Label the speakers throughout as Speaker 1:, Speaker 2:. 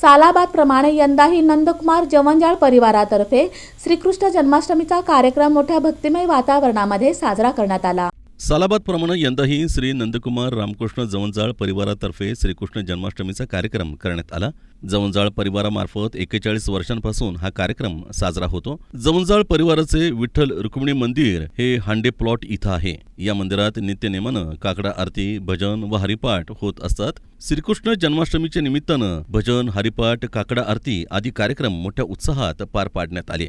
Speaker 1: सालाबादप्रमाणे यंदाही नंदकुमार जवंजाळ परिवारातर्फे श्रीकृष्ण जन्माष्टमीचा कार्यक्रम मोठ्या भक्तिमय वातावरणामध्ये साजरा करण्यात आला.
Speaker 2: सालाबादप्रमाणे यंदाही श्री नंदकुमार रामकृष्ण जवंजाळ परिवारातर्फे श्रीकृष्ण जन्माष्टमीचा कार्यक्रम करण्यात आला. जवंजाळ परिवारामार्फत एकेचाळीस वर्षांपासून हा कार्यक्रम साजरा होतो. जवंजाळ परिवाराचे विठ्ठल रुक्मिणी मंदिर हे हांडे प्लॉट इथं आहे. या मंदिरात नित्यनेमानं काकडा आरती भजन व हरिपाठ होत असतात. श्रीकृष्ण जन्माष्टमीच्या निमित्तानं भजन हरिपाठ काकडा आरती आदी कार्यक्रम मोठ्या उत्साहात पार पाडण्यात आले.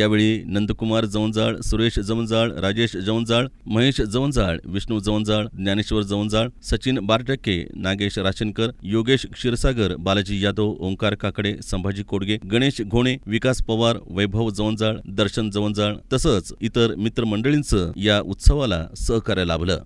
Speaker 2: यावेळी नंदकुमार जवंजाळ सुरेश जवंजाळ राजेश जवंजाळ महेश जवंजाळ विष्णू जवंजाळ ज्ञानेश्वर जवंजाळ सचिन बारटक्के नागेश राशनकर योगेश क्षीरसागर बालाजी यादव ओंकार काकडे संभाजी कोडगे गणेश घोणे विकास पवार वैभव जवंजाळ दर्शन जवंजाळ तसंच इतर मित्रमंडळींचं या उत्सवाला सहकार्य लाभलं.